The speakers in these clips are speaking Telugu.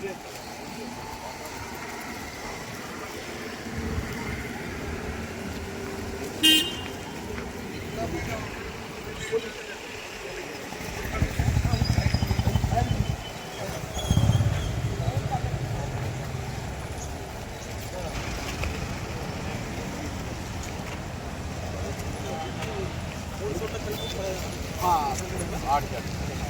हाँ, आठ हज़ार।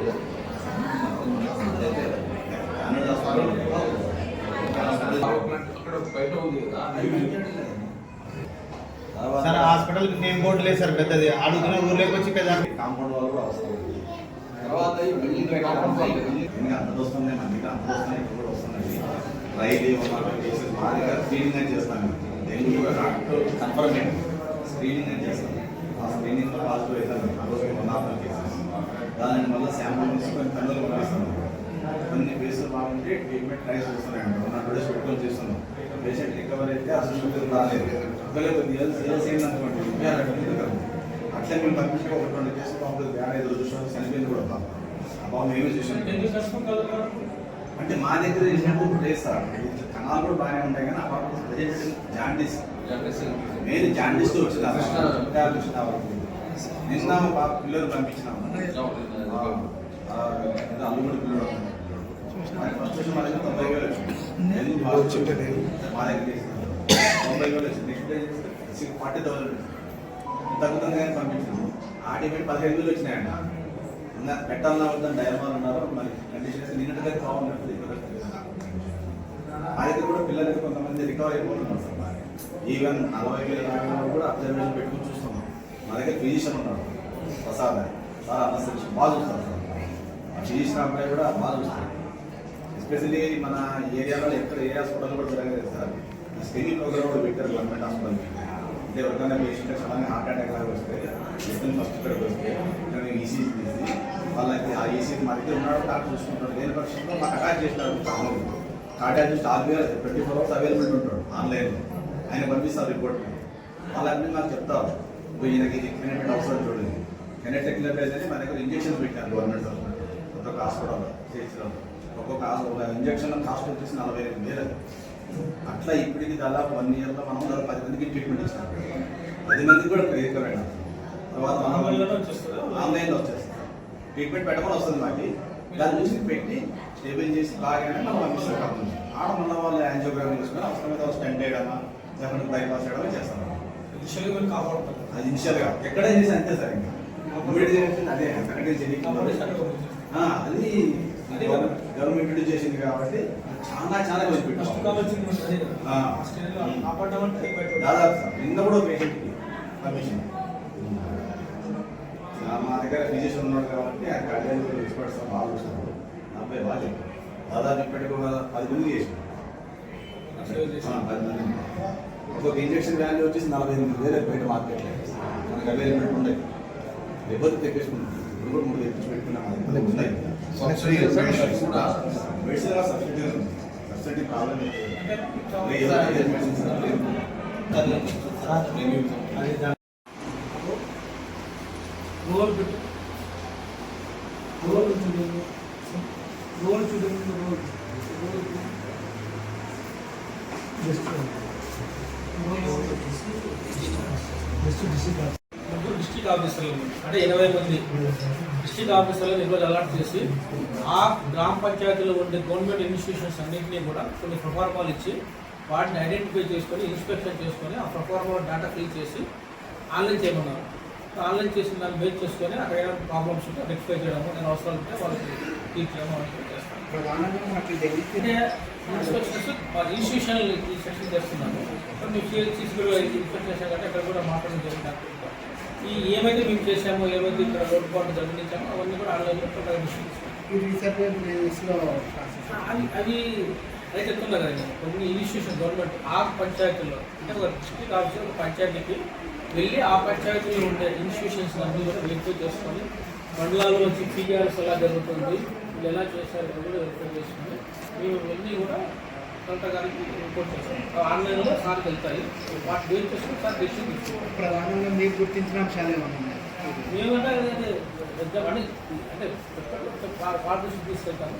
అక్కడ బయట ఉంది కదా సార్ హాస్పిటల్ నేమ్ బోర్డు లేదు సార్ పెద్దది. అడుగుతున్న ఊర్లోకి వచ్చి పెద్ద కాంపౌండ్ వాళ్ళు కూడా అవసరం తర్వాత రైలు ఏమన్నా స్క్రీనింగ్ అని చేస్తాను. డెంగ్యూ కన్ఫర్మ్ స్క్రీనింగ్ అని చేస్తాను. ఆ స్క్రీనింగ్ పాజిటివ్ అవుతాను ఆ రోజు కేసెస్ దాని వల్ల శాంపుల్ తీసుకొని కన్నులు పంపిస్తాను కొన్ని కేసులు బాగుంటే ట్రీట్మెంట్ ట్రై చేస్తున్నాను వన్ హండ్రెడ్ డేస్ పెట్టుకొని చేస్తున్నాం. పేషెంట్ రికవర్ అయితే అసలు రాలేదు. అట్లా మేము పంపించి ఒక రెండు కేసులు పంపుతుంది వేరే ఐదు రోజులు చూసినా చనిపోయింది కూడా పాపం. బాబు మేమే చూసాం. అంటే మా దగ్గర చేసినప్పుడు లేదు సార్ కణాలు కూడా బాగానే ఉంటాయి కానీ పాప ప్రజెంట్ జాండీస్. నేను జాండీస్తో వచ్చిన కృష్ణ నిన్న పాప పిల్లలు పంపించినాము. అల్లుగుడి పిల్లలు ఆయన ఫస్ట్ వచ్చి మా దగ్గర తొంభై వేలు వచ్చింది మా దగ్గర తొంభై వేలు నెక్స్ట్ ఫార్టీ థౌసండ్ తగ్గుతుంది కానీ పంపించాము ఆ పదిహేను వేలు వచ్చినాయంట ఇంకా పెట్టాలన్నా వద్దని డైర్మాలు ఉన్నారు మరి కండిషన్స్ నిన్నట్టుగా బాగున్నట్టు మా కూడా పిల్లలకి కొంతమంది రికవర్ అయిపోతున్నారు సార్ ఈవెన్ నలభై వేల యాభై కూడా అబ్జర్వేషన్ పెట్టుకుని చూస్తున్నాం మా దగ్గర ఫిజిషియన్ ఉన్నారు ప్రసాద్ సార్ బాగా చూస్తారు సార్ ఫిజిషియన్ అబ్బాయి కూడా బాగా చూస్తారు ఎస్పెషల్లీ మన ఏరియాలో ఎక్కడ ఏ హాస్పిటల్ కూడా జరగలేదు సార్. ఈ స్క్రీనింగ్ ప్రోగ్రామ్ కూడా పెట్టారు గవర్నమెంట్ హాస్పిటల్. అంటే ఎవరికైనా పేషెంట్ సడన్గా హార్ట్ అటాక్ లాగా వస్తే ఎస్ఎన్ ఫస్ట్ ఇక్కడికి వస్తే ఇక్కడ ఈసీ తీసి వాళ్ళకి ఆ ఈసీ మా దగ్గర ఉన్నాడు డాక్టర్ చూసుకుంటాడు. లేని పక్షంలో మాకు అటాక్ చేసినాడు cardiologist RBR twenty four hours available ఉంటాడు ఆన్లైన్లో. ఆయన పంపిస్తారు రిపోర్ట్ వాళ్ళన్నీ నాకు చెప్తారు ఈయనకి ఇది అవసరం చూడండి. కెనెటిక్ లెబేజ్ అని మన దగ్గర ఇంజెక్షన్ పెట్టారు గవర్నమెంట్ హాస్పిటల్ ఒక్కొక్క హాస్పిటల్లో చేర్చడం. ఒక్కొక్క ఇంజెక్షన్ కాస్ట్ వచ్చేసి నలభై ఐదు వేలు. అట్లా ఇప్పటికి దాదాపు వన్ ఇయర్లో మనం దాదాపు పది మందికి ట్రీట్మెంట్ ఇస్తాం పది మందికి కూడా రికమెండ్ తర్వాత మనం ఆన్లైన్లో వచ్చేస్తాం. ట్రీట్మెంట్ పెట్టమని వస్తుంది మాకి. దాని నుంచి పెట్టి స్టేబుల్ చేసి బాగానే మనం పంపిస్తాం కాకుండా ఆడ మన వాళ్ళు యాంజియోగ్రామ్ చేసుకుని అవసరమైతే స్టెంట్ వేయడమా లేకుంటే బైపాస్ చేయడమా చేస్తాం. అది ఇనిషియల్గా ఎక్కడ చేసి అంతే సార్ ఇంకా. అదే అది గవర్నమెంట్ ఇంట్రడ్యూస్ చేసింది కాబట్టి చాలా చాలా ఆ. దాదాపు సార్ నిన్న కూడా పర్మిషన్ మా దగ్గర ఫిజిషియన్ ఉన్నాడు కాబట్టి ఆ కార్డియాలజీ ఎక్స్పర్ట్స్ బాగా చూస్తారు. అబ్బాయి బాగా చెప్పారు దాదాపు ఇప్పటికి ఒక పది మంది చేసాం ఆ, పది మంది. ఒక్కొక్క ఇంజక్షన్ వాల్యూ వచ్చేసి నలభై ఎనిమిది వేలు బయట మార్కెట్లో. మనకి అవైలబిలిటీ ఉండే ఎవరు తెప్పించుకుంటుంది కూడా ముందు తెచ్చి పెట్టుకున్నాం అది ఉన్నాయి కదా. సబ్సిడీ మెడిసిన్స్ కూడా మెడిసిన్ కూడా సబ్సిడీ ఉంది సబ్సిడీ ప్రాబ్లం లేదు ఏదో మెడిసిన్స్ లేదు అది సార్, అది దా- రోల్ పెట్టు రోల్ చూడండి రోల్ చూడండి రోల్ రోల్ జస్ట్ ముగ్గురు డిస్ట్రిక్ట్ ఆఫీసర్లు అంటే ఇరవై మంది డిస్ట్రిక్ట్ ఆఫీసర్లను ఈరోజు అలర్ట్ చేసి ఆ గ్రామ పంచాయతీలో ఉండే గవర్నమెంట్ ఇన్స్టిట్యూషన్స్ అన్నింటినీ కూడా కొన్ని ప్రొఫార్మాలు ఇచ్చి వాటిని ఐడెంటిఫై చేసుకొని ఇన్స్పెక్షన్ చేసుకొని ఆ ప్రొఫార్మాల్ డేటా ఫిల్ చేసి ఆన్లైన్ చేయమన్నారు. ఆన్లైన్ చేసిన దాన్ని బేస్ చేసుకొని అక్కడ ఏమైనా ప్రాబ్లమ్స్ ఉంటే రెక్టిఫై చేయడము నేను అవసరాలు ఉంటే వాళ్ళకి టీచ్ చేయడం అలాంటివి చేస్తాను ఇన్స్పెక్షన్స్ చేస్తున్నాము కొన్ని సిఎల్సీస్ కూడా ఇన్స్పెక్షన్ అంటే అక్కడ కూడా మాట్లాడడం జరిగింది. ఈ ఏమైతే మేము చేసామో ఏమైతే ఇక్కడ రోడ్డు పాటు గమనించామో అవన్నీ కూడా ఆన్లైన్లో అవి అవి అయితే చెప్తున్నా కదా నేను కొన్ని ఇన్స్టిట్యూషన్ గవర్నమెంట్ ఆ పంచాయతీల్లో అంటే ఒక డిస్ట్రిక్ట్ ఆఫీసర్ ఒక పంచాయతీకి వెళ్ళి ఆ పంచాయతీలో ఉండే ఇన్స్టిట్యూషన్స్ అన్నీ కూడా వెరిఫై చేసుకొని మండలాల్లో వచ్చి పీఆర్ఎస్ ఎలా జరుగుతుంది వీళ్ళు ఎలా చేశారు కూడా వెరిఫై చేసుకొని మేము ఇవన్నీ కూడా కలెక్టర్ గారికి రిపోర్ట్ చేస్తాం ఆన్లైన్లో సార్కి వెళ్తాయి వాటి బేస్ చేసుకుని సార్ డెసిషన్ తీసుకుంటాం ప్రధానంగా మీరు గుర్తించిన అంశాలు ఏమైనా ఉన్నాయి మేమంటే అంటే అంటే పార్టీషన్ తీసుకెళ్తాము